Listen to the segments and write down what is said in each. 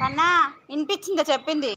కన్నా వినిపించిందా చెప్పింది.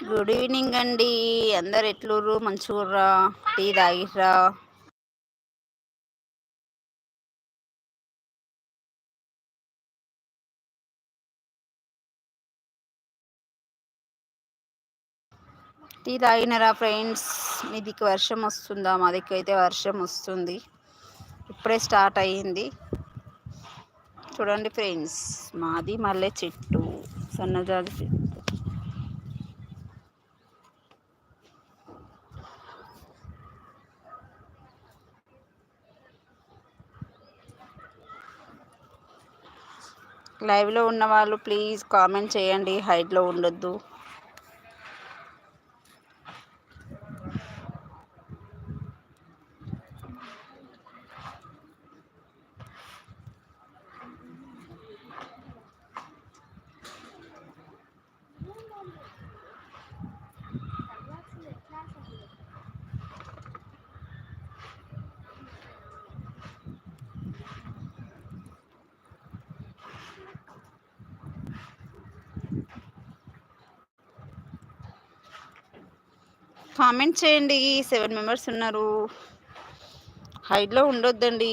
గుడ్ ఈవినింగ్ అండి. అందరు ఎట్లుర్రు? మంచిగుర్రా టీ తాగిర్రా? టీ తాగినరా ఫ్రెండ్స్? మీ దిక్కు వర్షం వస్తుందా? మా దిక్కు అయితే వర్షం వస్తుంది. ఇప్పుడే స్టార్ట్ అయ్యింది. చూడండి ఫ్రెండ్స్ మాది మల్లె చెట్టు. సన్నజాజి చెట్టు. లైవ్లో ఉన్న వాళ్ళు ప్లీజ్ కామెంట్ చేయండి. హైట్లో ఉండొద్దు. కామెంట్ చేయండి. సెవెన్ మెంబర్స్ ఉన్నారు. హైట్లో ఉండొద్దండి.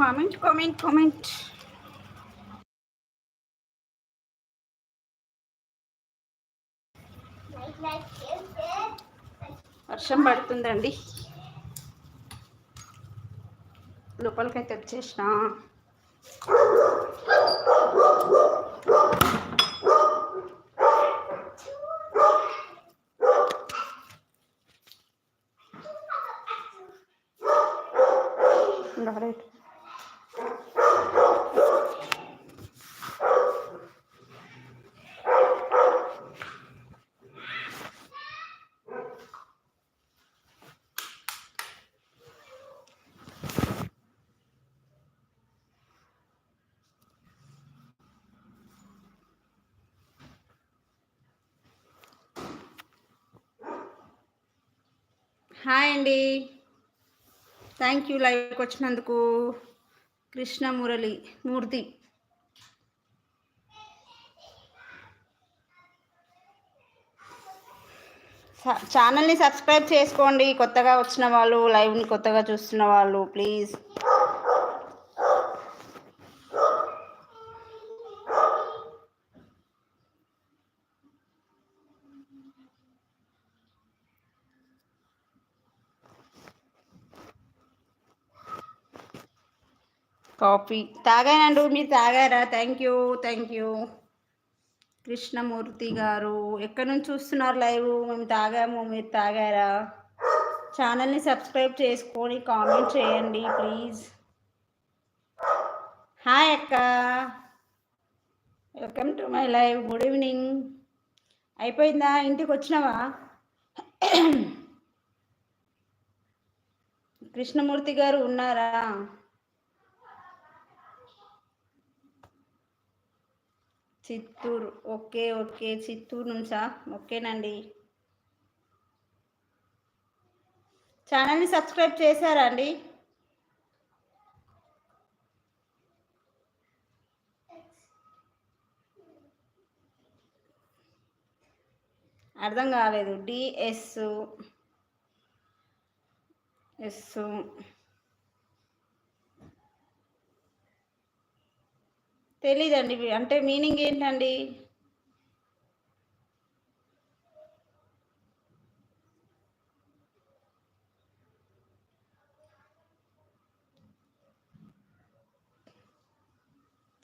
కామెంట్ కామెంట్ కామెంట్ వర్షం పడుతుందండి. లోపలికైతే వచ్చేసిన. రైట్. హాయ్ అండి. థ్యాంక్ యూ లైవ్కి వచ్చినందుకు. కృష్ణ మురళి మూర్తి ఛానల్ని సబ్స్క్రైబ్ చేసుకోండి. కొత్తగా వచ్చిన వాళ్ళు లైవ్ని కొత్తగా చూస్తున్న వాళ్ళు ప్లీజ్. కాఫీ. తాగానండు మీరు తాగారా? Thank you thank you Krishnamurthy గారు ఎక్కడి నుంచి చూస్తున్నారు లైవ్? మేము తాగాము మీరు తాగారా? ఛానల్ని సబ్స్క్రైబ్ చేసుకొని కామెంట్ చేయండి ప్లీజ్ హాయ్ అక్క. Welcome to my live good evening అయిపోయిందా? ఇంటికి వచ్చినావా? కృష్ణమూర్తి గారు ఉన్నారా? చిత్తూరు. Okay okay. చిత్తూరు నుంచా? ఓకేనండి. ఛానల్ని సబ్స్క్రైబ్ చేశారా అండి? అర్థం కాలేదు. డిఎస్ ఎస్ తెలీదండి. అంటే మీనింగ్ ఏంటండి?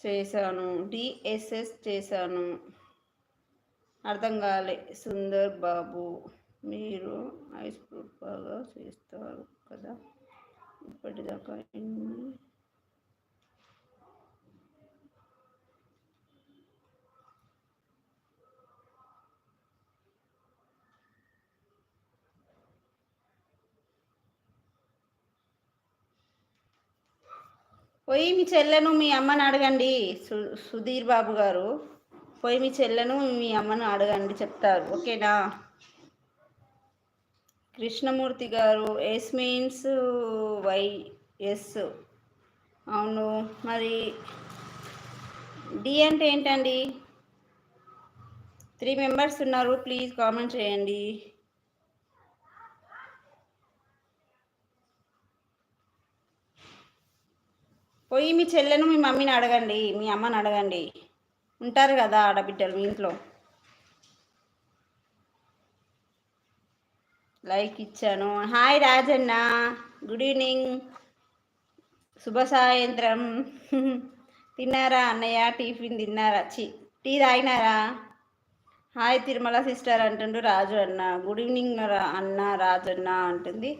చేశాను. డిఎస్ఎస్ చేశాను. అర్థం కాలే. సుందర్ బాబు మీరు ఐస్ బాగా చేస్తారు కదా. ఇప్పటిదాకా ఎన్ని పోయి మీ చెల్లెను మీ అమ్మని అడగండి సు సుధీర్ బాబు గారు. పోయి మీ చెల్లెను మీ అమ్మను అడగండి చెప్తారు. ఓకేనా? కృష్ణమూర్తి గారు ఎస్ మీన్స్ వై ఎస్. అవును. మరి డి అంటే ఏంటండి? త్రీ మెంబర్స్ ఉన్నారు. ప్లీజ్ కామెంట్ చేయండి పోయి మీ చెల్లెను మీ మమ్మీని అడగండి మీ అమ్మని అడగండి. ఉంటారు కదా ఆడబిడ్డలు మీ ఇంట్లో. లైక్ ఇచ్చాను. Hi Rajanna good evening. శుభ సాయంత్రం. తిన్నారా అన్నయ్య? టిఫిన్ తిన్నారా? చి టీ తాగినారా? హాయ్ తిరుమల సిస్టర్ అంటుండు రాజు అన్న. గుడ్ ఈవినింగ్ అన్న రాజు అన్న అంటుంది.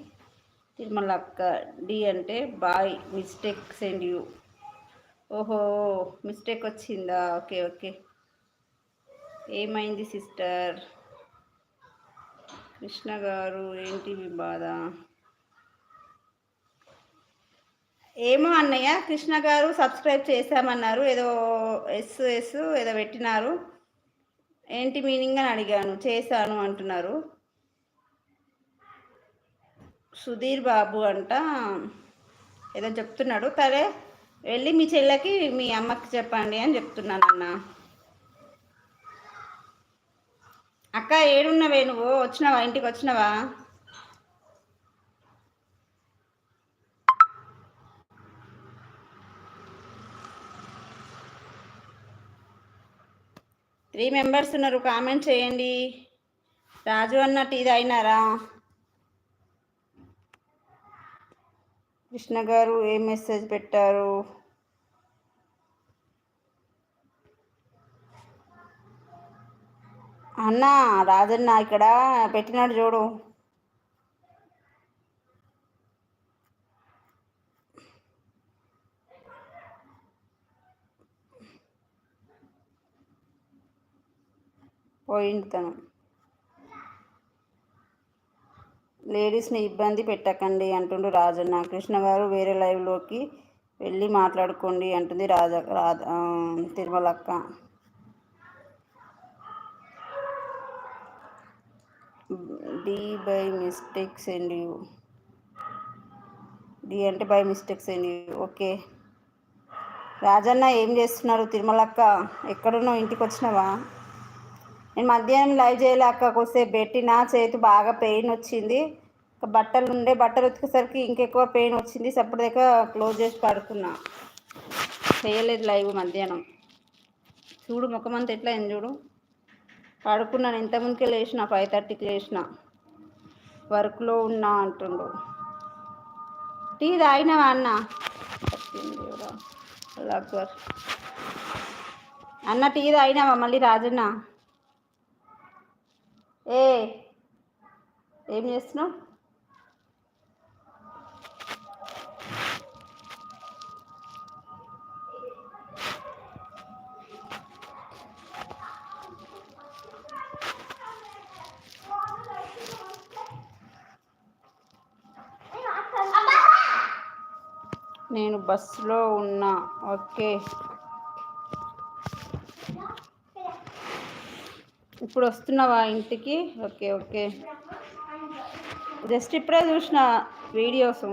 తిరుమల అక్క డి అంటే బాయ్ మిస్టేక్ సెండ్ యూ. ఓహో మిస్టేక్ వచ్చిందా? Okay okay. ఏమైంది సిస్టర్? కృష్ణ గారు ఏంటి మీ బాధ? ఏమో అన్నయ్య కృష్ణ గారు సబ్స్క్రైబ్ చేశామన్నారు ఏదో ఎస్ ఎస్ ఏదో పెట్టినారు. ఏంటి మీనింగ్ అని అడిగాను చేశాను అంటున్నారు. సుధీర్ బాబు అంట ఏదో చెప్తున్నాడు. సరే వెళ్ళి మీ చెల్లెకి మీ అమ్మకి చెప్పండి అని చెప్తున్నాను అన్న అక్క ఏడున్నవే నువ్వు? వచ్చినావా? ఇంటికి వచ్చినావా? త్రీ మెంబర్స్ ఉన్నారు. కామెంట్ చేయండి. రాజు అన్నట్టు ఇది అయినారా కృష్ణ గారు ఏ మెసేజ్ పెట్టారు? అన్న రాజన్న ఇక్కడ పెట్టినాడు చూడు. పోయింది తను. లేడీస్ని ఇబ్బంది పెట్టకండి అంటుండు రాజన్న. కృష్ణ గారు వేరే లైవ్లోకి వెళ్ళి మాట్లాడుకోండి అంటుంది Raja Radha తిరుమలక్క. D by mistakes and you D అంటే by mistakes and you okay Rajanna ఏం చేస్తున్నారు? తిరుమలక్క ఎక్కడున్నావు? ఇంటికి వచ్చినావా? నేను మధ్యాహ్నం లైవ్ చేయలేక కొద్దిసేపు పెట్టినా చేతి బాగా పెయిన్ వచ్చింది. బట్టలు ఉండే బట్టలు ఉతికేసరికి ఇంకెక్కువ పెయిన్ వచ్చింది సపరేట్గా క్లోజ్ చేసి పడుకున్నా. చేయలేదు లైవ్ మధ్యాహ్నం. చూడు ముఖమంతా ఎట్లా అయింది చూడు. పడుకున్నాను ఇంతకుముందుకే లేచిన ఫైవ్ థర్టీకి లేచిన. వర్క్లో ఉన్నా అంటుండు. టీ తాగినావా అన్న? అన్న టీ తాగినావా మళ్ళీ రాజన్న? ఏ ఏం చేస్తున్నావు? నేను బస్సులో ఉన్నా. ఓకే. ఇప్పుడు వస్తున్నావా ఇంటికి? Okay okay. జస్ట్ ఇప్పుడే చూసిన వీడియోస్.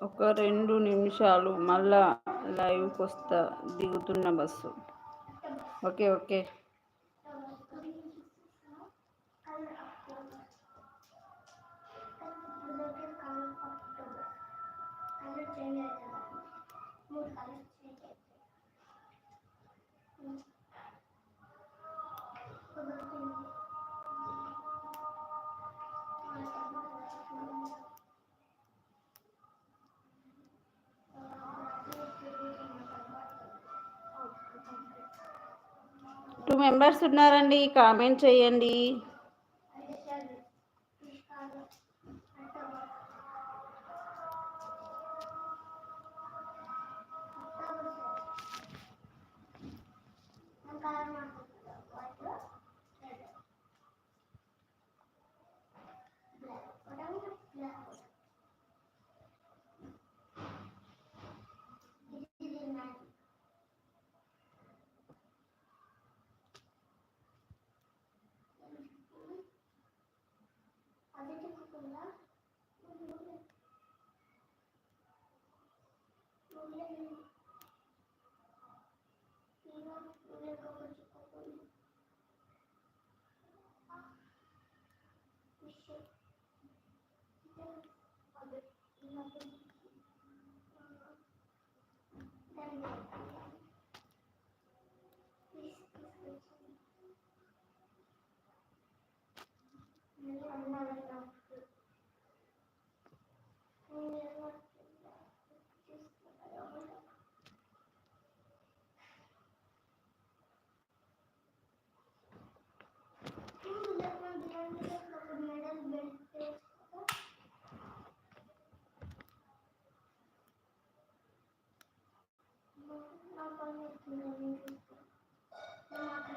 ఒక రెండు నిమిషాలు మళ్ళా లైవ్కి వస్తా దిగుతున్న బస్సు. Okay okay. మెంబర్స్ ఉన్నారండి కామెంట్ చేయండి.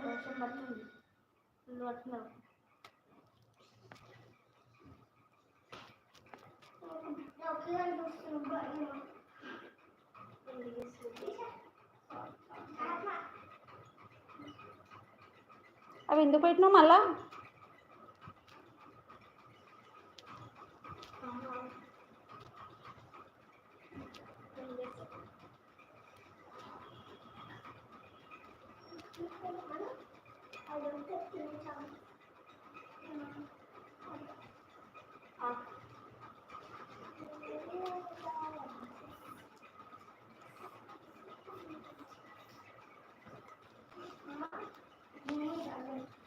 వర్షం పడుతుంది ఫుల్ అవి ఎందుకు పెట్టినావు మళ్ళా? 好。啊，你为啥嘞？